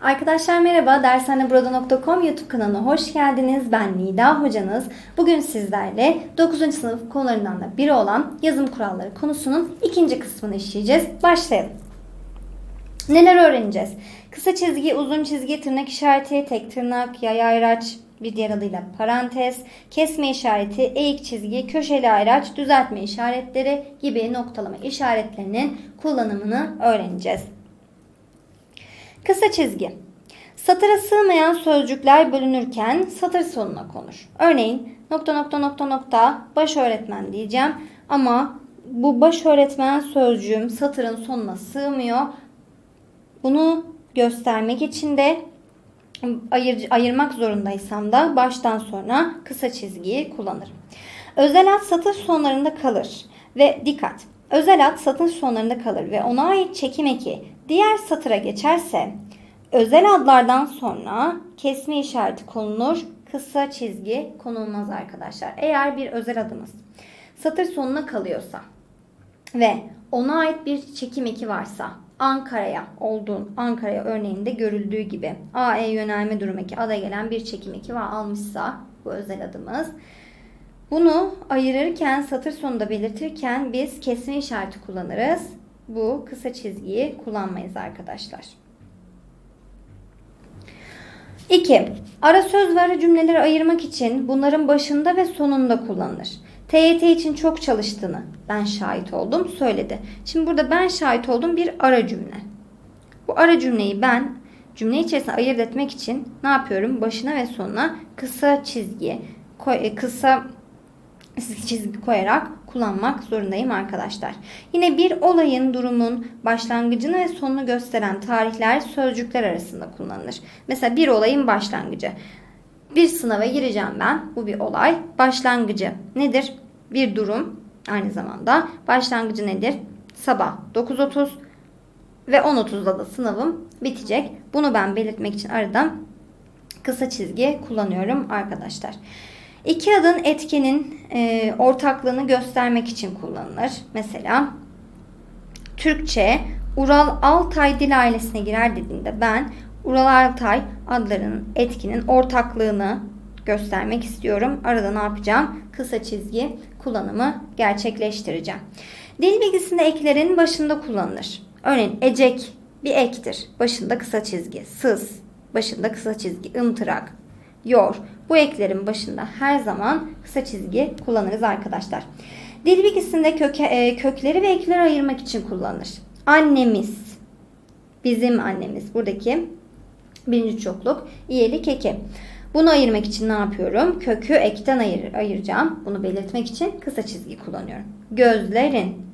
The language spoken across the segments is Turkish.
Arkadaşlar merhaba, dershaneburada.com YouTube kanalına hoş geldiniz. Ben Nida hocanız. Bugün sizlerle 9. sınıf konularından da biri olan yazım kuralları konusunun ikinci kısmını işleyeceğiz. Başlayalım. Neler öğreneceğiz? Kısa çizgi, uzun çizgi, tırnak işareti, tek tırnak, yay ayraç, bir diğer adıyla parantez, kesme işareti, eğik çizgi, köşeli ayraç, düzeltme işaretleri gibi noktalama işaretlerinin kullanımını öğreneceğiz. Kısa çizgi. Satıra sığmayan sözcükler bölünürken satır sonuna konur. Örneğin nokta nokta nokta nokta baş öğretmen diyeceğim ama bu baş öğretmen sözcüğüm satırın sonuna sığmıyor. Bunu göstermek için de ayır, ayırmak zorundaysam da baştan sonra kısa çizgiyi kullanırım. Özel ad satır sonlarında kalır ve dikkat. Özel ad satır sonlarında kalır ve ona ait çekim eki diğer satıra geçerse özel adlardan sonra kesme işareti konulur. Kısa çizgi konulmaz arkadaşlar. Eğer bir özel adımız satır sonuna kalıyorsa ve ona ait bir çekim eki varsa Ankara'ya olduğun Ankara'ya örneğinde görüldüğü gibi AE yönelme durum eki ada gelen bir çekim eki var almışsa bu özel adımız. Bunu ayırırken satır sonunda belirtirken biz kesme işareti kullanırız. Bu kısa çizgiyi kullanmayız arkadaşlar. 2. Ara söz ve ara cümleleri ayırmak için bunların başında ve sonunda kullanılır. TYT için çok çalıştığını ben şahit oldum söyledi. Şimdi burada ben şahit oldum bir ara cümle. Bu ara cümleyi ben cümle içerisinde ayırt etmek için ne yapıyorum? Başına ve sonuna kısa çizgi, e, kısa çizgi koyarak kullanmak zorundayım arkadaşlar. Yine bir olayın, durumun başlangıcını ve sonunu gösteren tarihler sözcükler arasında kullanılır. Mesela bir olayın başlangıcı. Bir sınava gireceğim ben. Bu bir olay. Başlangıcı nedir? Bir durum aynı zamanda. Başlangıcı nedir? Sabah 9.30 ve 10.30'da da sınavım bitecek. Bunu ben belirtmek için arada kısa çizgi kullanıyorum arkadaşlar. İki adın etkenin e, ortaklığını göstermek için kullanılır. Mesela Türkçe Ural Altay dil ailesine girer dediğimde ben Ural Altay adlarının etkinin ortaklığını göstermek istiyorum. Arada ne yapacağım? Kısa çizgi kullanımı gerçekleştireceğim. Dil bilgisinde eklerin başında kullanılır. Örneğin ecek bir ektir. Başında kısa çizgi. Sız başında kısa çizgi. ımtırak, yor. Bu eklerin başında her zaman kısa çizgi kullanırız arkadaşlar. Dil bilgisinde köke, e, kökleri ve ekleri ayırmak için kullanılır. Annemiz, bizim annemiz. Buradaki birinci çokluk iyelik eki. Bunu ayırmak için ne yapıyorum? Kökü ekten ayır, ayıracağım. Bunu belirtmek için kısa çizgi kullanıyorum. Gözlerin,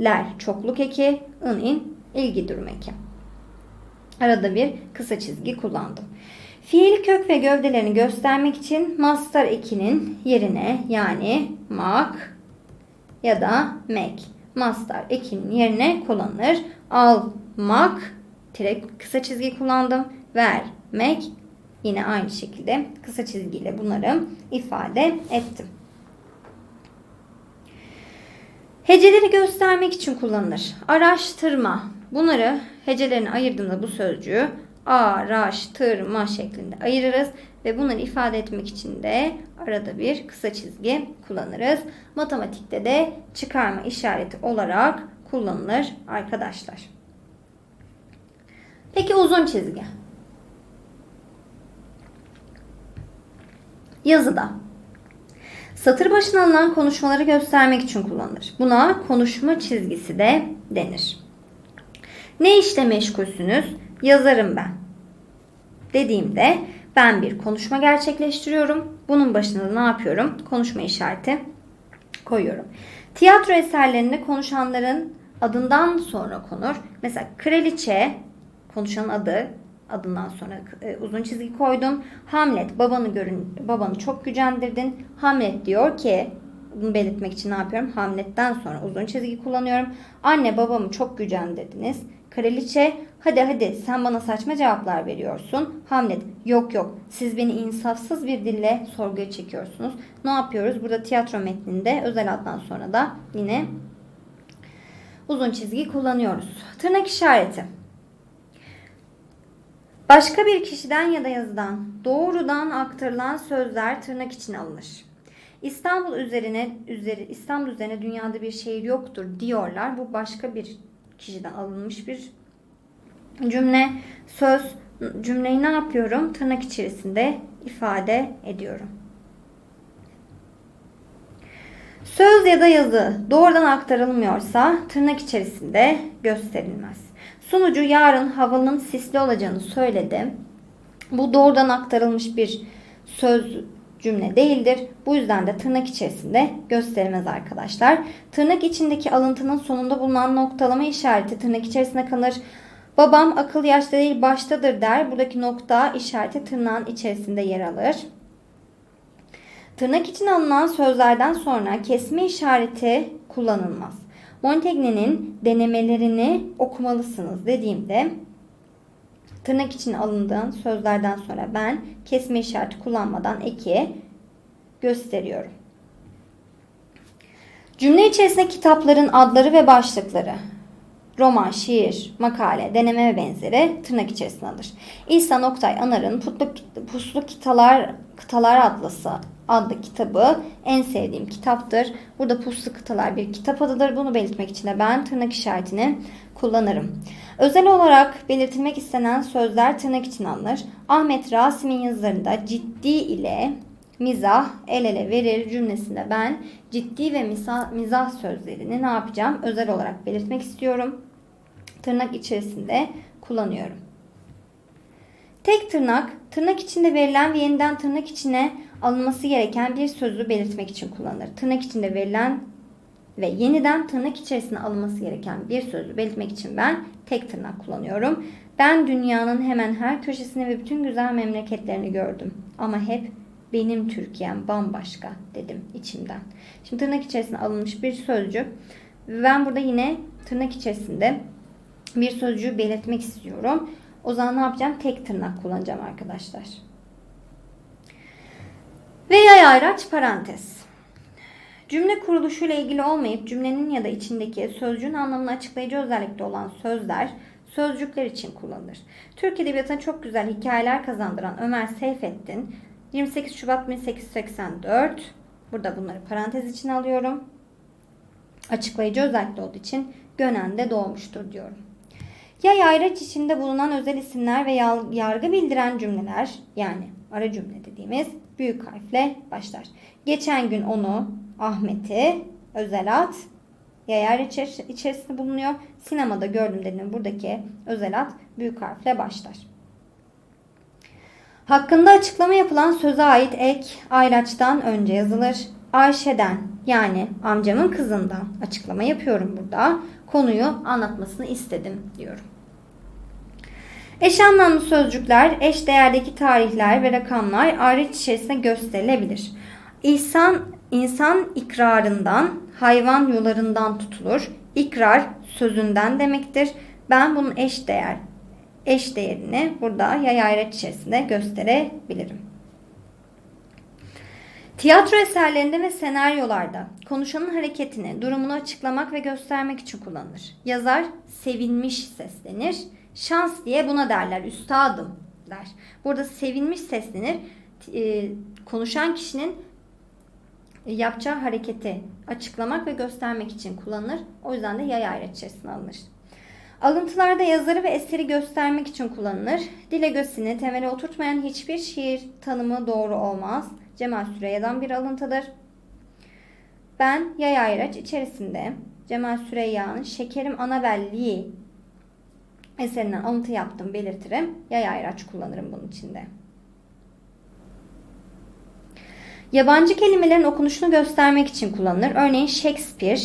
ler çokluk eki, ın in ilgi durum eki. Arada bir kısa çizgi kullandım. Fiil kök ve gövdelerini göstermek için mastar ekinin yerine yani mak ya da mek mastar ekinin yerine kullanılır. Almak direkt kısa çizgi kullandım. Vermek yine aynı şekilde kısa çizgiyle bunları ifade ettim. Heceleri göstermek için kullanılır. Araştırma. Bunları hecelerini ayırdığımda bu sözcüğü araştırma şeklinde ayırırız ve bunları ifade etmek için de arada bir kısa çizgi kullanırız. Matematikte de çıkarma işareti olarak kullanılır arkadaşlar. Peki uzun çizgi. Yazıda satır başına alınan konuşmaları göstermek için kullanılır. Buna konuşma çizgisi de denir. Ne işle meşgulsünüz? Yazarım ben. Dediğimde ben bir konuşma gerçekleştiriyorum. Bunun başına ne yapıyorum? Konuşma işareti koyuyorum. Tiyatro eserlerinde konuşanların adından sonra konur. Mesela kraliçe konuşanın adı adından sonra e, uzun çizgi koydum. Hamlet babanı görün babanı çok gücendirdin. Hamlet diyor ki bunu belirtmek için ne yapıyorum? Hamlet'ten sonra uzun çizgi kullanıyorum. Anne babamı çok gücendirdiniz. Kraliçe hadi hadi sen bana saçma cevaplar veriyorsun. Hamlet yok yok siz beni insafsız bir dille sorguya çekiyorsunuz. Ne yapıyoruz? Burada tiyatro metninde özel addan sonra da yine uzun çizgi kullanıyoruz. Tırnak işareti. Başka bir kişiden ya da yazıdan doğrudan aktarılan sözler tırnak içine alınır. İstanbul üzerine üzeri İstanbul üzerine dünyada bir şehir yoktur diyorlar. Bu başka bir kişiden alınmış bir cümle, söz. Cümleyi ne yapıyorum? Tırnak içerisinde ifade ediyorum. Söz ya da yazı doğrudan aktarılmıyorsa tırnak içerisinde gösterilmez. Sunucu yarın havanın sisli olacağını söyledi. Bu doğrudan aktarılmış bir söz cümle değildir. Bu yüzden de tırnak içerisinde gösterilmez arkadaşlar. Tırnak içindeki alıntının sonunda bulunan noktalama işareti tırnak içerisinde kalır. Babam akıl yaşta değil baştadır der. Buradaki nokta işareti tırnağın içerisinde yer alır. Tırnak için alınan sözlerden sonra kesme işareti kullanılmaz. Montaigne'nin denemelerini okumalısınız dediğimde tırnak için alındığın sözlerden sonra ben kesme işareti kullanmadan eki gösteriyorum. Cümle içerisinde kitapların adları ve başlıkları roman, şiir, makale, deneme ve benzeri tırnak içerisine alır. İhsan Oktay Anar'ın Puslu, Puslu Kıtalar, Kıtalar Atlası adlı kitabı en sevdiğim kitaptır. Burada Puslu Kıtalar bir kitap adıdır. Bunu belirtmek için de ben tırnak işaretini kullanırım. Özel olarak belirtilmek istenen sözler tırnak için alınır. Ahmet Rasim'in yazılarında ciddi ile mizah el ele verir cümlesinde ben ciddi ve mizah, mizah sözlerini ne yapacağım? Özel olarak belirtmek istiyorum. Tırnak içerisinde kullanıyorum. Tek tırnak, tırnak içinde verilen ve yeniden tırnak içine alınması gereken bir sözü belirtmek için kullanılır. Tırnak içinde verilen ve yeniden tırnak içerisine alınması gereken bir sözü belirtmek için ben tek tırnak kullanıyorum. Ben dünyanın hemen her köşesini ve bütün güzel memleketlerini gördüm. Ama hep benim Türkiye'm bambaşka dedim içimden. Şimdi tırnak içerisine alınmış bir sözcük. Ben burada yine tırnak içerisinde bir sözcüğü belirtmek istiyorum. O zaman ne yapacağım? Tek tırnak kullanacağım arkadaşlar. Ve yay ayraç parantez. Cümle kuruluşuyla ilgili olmayıp cümlenin ya da içindeki sözcüğün anlamını açıklayıcı özellikte olan sözler sözcükler için kullanılır. Türk Edebiyatı'na çok güzel hikayeler kazandıran Ömer Seyfettin 28 Şubat 1884 burada bunları parantez için alıyorum. Açıklayıcı özellikle olduğu için Gönen'de doğmuştur diyorum. Ya yayraç içinde bulunan özel isimler ve yargı bildiren cümleler yani ara cümle dediğimiz büyük harfle başlar. Geçen gün onu, Ahmet'i, özel ad, yayar içerisinde bulunuyor. Sinemada gördüm dediğim buradaki özel ad büyük harfle başlar. Hakkında açıklama yapılan söze ait ek ayraçtan önce yazılır. Ayşe'den yani amcamın kızından açıklama yapıyorum burada. Konuyu anlatmasını istedim diyorum. Eş anlamlı sözcükler, eş değerdeki tarihler ve rakamlar ayrıç içerisinde gösterilebilir. İnsan, insan ikrarından, hayvan yularından tutulur. İkrar sözünden demektir. Ben bunun eş değer, eş değerini burada yay ayrıç içerisinde gösterebilirim. Tiyatro eserlerinde ve senaryolarda konuşanın hareketini, durumunu açıklamak ve göstermek için kullanılır. Yazar sevinmiş seslenir Şans diye buna derler. Üstadım der. Burada sevinmiş seslenir. E, konuşan kişinin yapacağı hareketi açıklamak ve göstermek için kullanılır. O yüzden de yay ayrıt içerisine alınır. Alıntılarda yazarı ve eseri göstermek için kullanılır. Dile göstini temele oturtmayan hiçbir şiir tanımı doğru olmaz. Cemal Süreyya'dan bir alıntıdır. Ben yay ayraç içerisinde Cemal Süreyya'nın Şekerim Anabelliği eserinden alıntı yaptım belirtirim. Yay ayraç kullanırım bunun içinde. Yabancı kelimelerin okunuşunu göstermek için kullanılır. Örneğin Shakespeare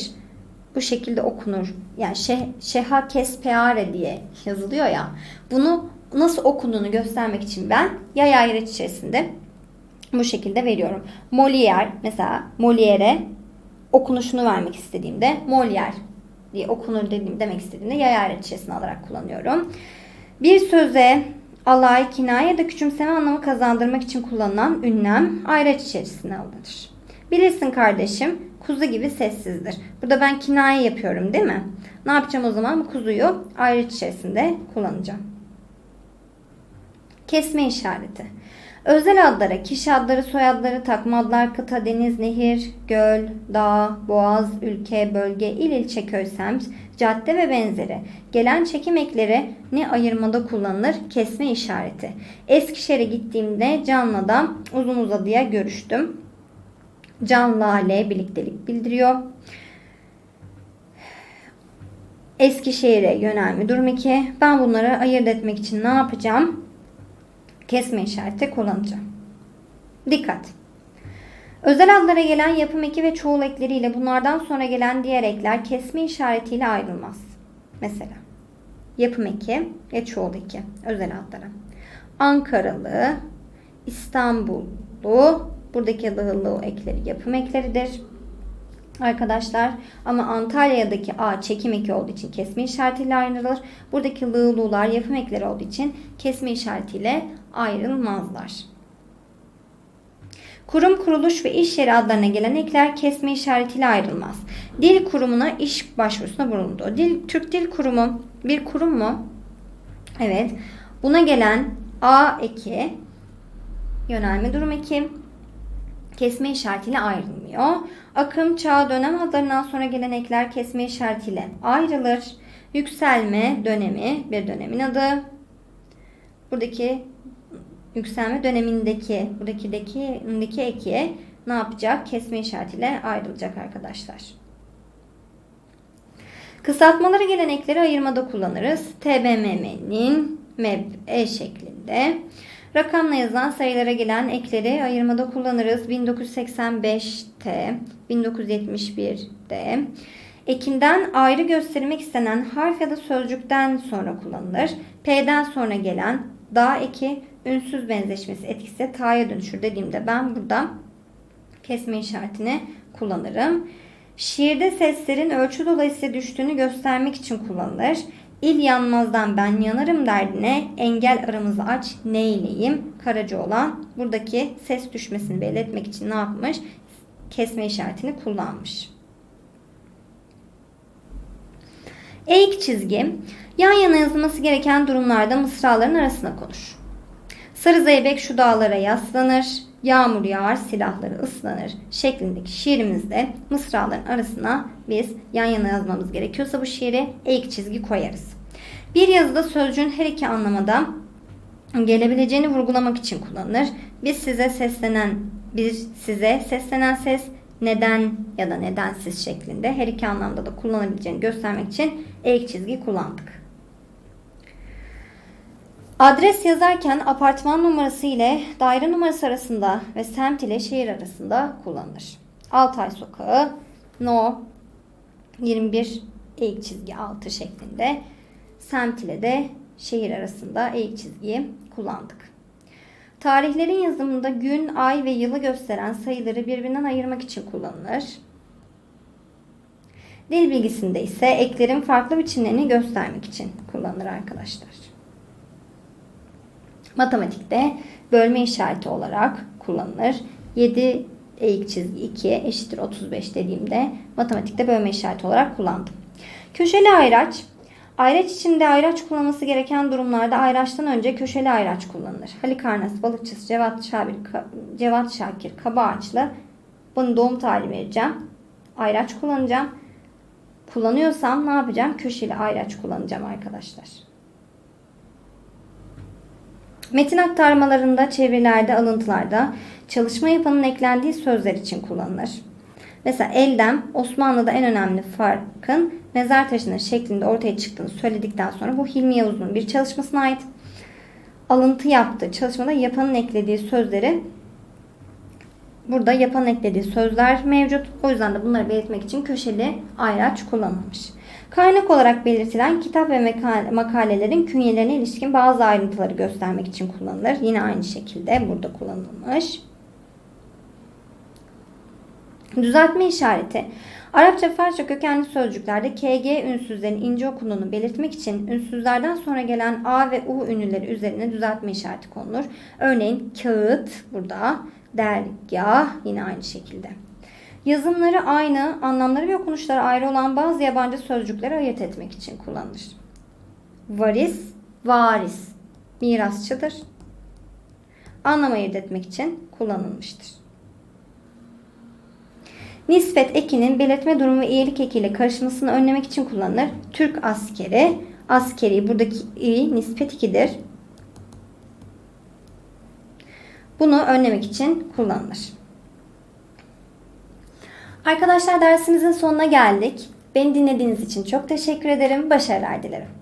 bu şekilde okunur. Yani şeh, Şeha Kespeare diye yazılıyor ya. Bunu nasıl okunduğunu göstermek için ben yay ayraç içerisinde bu şekilde veriyorum. Molière mesela Molière'e okunuşunu vermek istediğimde Molière diye okunur dediğim demek istediğimde yay ayrıçesini alarak kullanıyorum. Bir söze alay, kinaye ya da küçümseme anlamı kazandırmak için kullanılan ünlem ayraç içerisine alınır. Bilirsin kardeşim kuzu gibi sessizdir. Burada ben kinaye yapıyorum değil mi? Ne yapacağım o zaman? Bu kuzuyu ayraç içerisinde kullanacağım. Kesme işareti. Özel adlara, kişi adları, soyadları, takma adlar, kıta, deniz, nehir, göl, dağ, boğaz, ülke, bölge, il, ilçe, köy, semt, cadde ve benzeri. Gelen çekim ekleri ne ayırmada kullanılır? Kesme işareti. Eskişehir'e gittiğimde Can'la uzun uzadıya görüştüm. Can Lale birliktelik bildiriyor. Eskişehir'e yönelme durum 2. Ben bunları ayırt etmek için ne yapacağım? Kesme işareti kullanacağım. Dikkat! Özel adlara gelen yapım eki ve çoğul ekleriyle bunlardan sonra gelen diğer ekler kesme işaretiyle ayrılmaz. Mesela yapım eki ve çoğul eki özel adlara. Ankaralı, İstanbullu, buradaki lıhıllı ekleri yapım ekleridir. Arkadaşlar ama Antalya'daki A çekim eki olduğu için kesme işaretiyle ayrılır. Buradaki lığlular yapım ekleri olduğu için kesme işaretiyle ayrılmazlar. Kurum, kuruluş ve iş yeri adlarına gelen ekler kesme işaretiyle ayrılmaz. Dil kurumuna iş başvurusuna bulundu. Dil, Türk Dil Kurumu bir kurum mu? Evet. Buna gelen A eki, yönelme durum eki, kesme işaretiyle ayrılmıyor. Akım, çağ, dönem adlarından sonra gelen ekler kesme işaretiyle ayrılır. Yükselme dönemi bir dönemin adı. Buradaki yükselme dönemindeki buradaki deki, eki ne yapacak? Kesme işaretiyle ayrılacak arkadaşlar. Kısaltmaları gelen ekleri ayırmada kullanırız. TBMM'nin MEB-E şeklinde. Rakamla yazılan sayılara gelen ekleri ayırmada kullanırız. 1985'te, 1971'de. Ekinden ayrı göstermek istenen harf ya da sözcükten sonra kullanılır. P'den sonra gelen da eki ünsüz benzeşmesi etkisi ta'ya dönüşür dediğimde ben burada kesme işaretini kullanırım. Şiirde seslerin ölçü dolayısıyla düştüğünü göstermek için kullanılır. İl yanmazdan ben yanarım derdine engel aramızı aç neyleyim karaca olan buradaki ses düşmesini belirtmek için ne yapmış? Kesme işaretini kullanmış. Eğik çizgi yan yana yazılması gereken durumlarda mısraların arasına konur. Sarı zeybek şu dağlara yaslanır, yağmur yağar, silahları ıslanır şeklindeki şiirimizde mısraların arasına biz yan yana yazmamız gerekiyorsa bu şiiri eğik çizgi koyarız. Bir yazıda sözcüğün her iki anlamada gelebileceğini vurgulamak için kullanılır. Biz size seslenen, biz size seslenen ses neden ya da nedensiz şeklinde her iki anlamda da kullanabileceğini göstermek için eğik çizgi kullandık. Adres yazarken apartman numarası ile daire numarası arasında ve semt ile şehir arasında kullanılır. Altay Sokağı No 21 eğik çizgi 6 şeklinde semt ile de şehir arasında eğik çizgiyi kullandık. Tarihlerin yazımında gün, ay ve yılı gösteren sayıları birbirinden ayırmak için kullanılır. Dil bilgisinde ise eklerin farklı biçimlerini göstermek için kullanılır arkadaşlar. Matematikte bölme işareti olarak kullanılır. 7 eğik çizgi 2 eşittir 35 dediğimde matematikte bölme işareti olarak kullandım. Köşeli ayraç Ayraç içinde ayraç kullanılması gereken durumlarda ayraçtan önce köşeli ayraç kullanılır. Halikarnas, balıkçısı, Cevat, Şabir, Cevat Şakir, Kaba Ağaçlı. Bunun doğum tarihi vereceğim. Ayraç kullanacağım. Kullanıyorsam ne yapacağım? Köşeli ayraç kullanacağım arkadaşlar. Metin aktarmalarında, çevirilerde, alıntılarda çalışma yapanın eklendiği sözler için kullanılır. Mesela eldem Osmanlı'da en önemli farkın mezar taşının şeklinde ortaya çıktığını söyledikten sonra bu Hilmi Yavuz'un bir çalışmasına ait alıntı yaptığı çalışmada yapanın eklediği sözleri burada yapanın eklediği sözler mevcut. O yüzden de bunları belirtmek için köşeli ayraç kullanılmış. Kaynak olarak belirtilen kitap ve makalelerin künyelerine ilişkin bazı ayrıntıları göstermek için kullanılır. Yine aynı şekilde burada kullanılmış. Düzeltme işareti. Arapça Farsça kökenli sözcüklerde KG ünsüzlerin ince okunduğunu belirtmek için ünsüzlerden sonra gelen A ve U ünlüleri üzerine düzeltme işareti konulur. Örneğin kağıt burada, dergah yine aynı şekilde. Yazımları aynı, anlamları ve okunuşları ayrı olan bazı yabancı sözcükleri ayırt etmek için kullanılır. Varis, varis, mirasçıdır. anlam ayırt etmek için kullanılmıştır. Nispet ekinin belirtme durumu ve iyilik ekiyle karışmasını önlemek için kullanılır. Türk askeri, askeri buradaki i nispet ikidir. Bunu önlemek için kullanılır. Arkadaşlar dersimizin sonuna geldik. Beni dinlediğiniz için çok teşekkür ederim. Başarılar dilerim.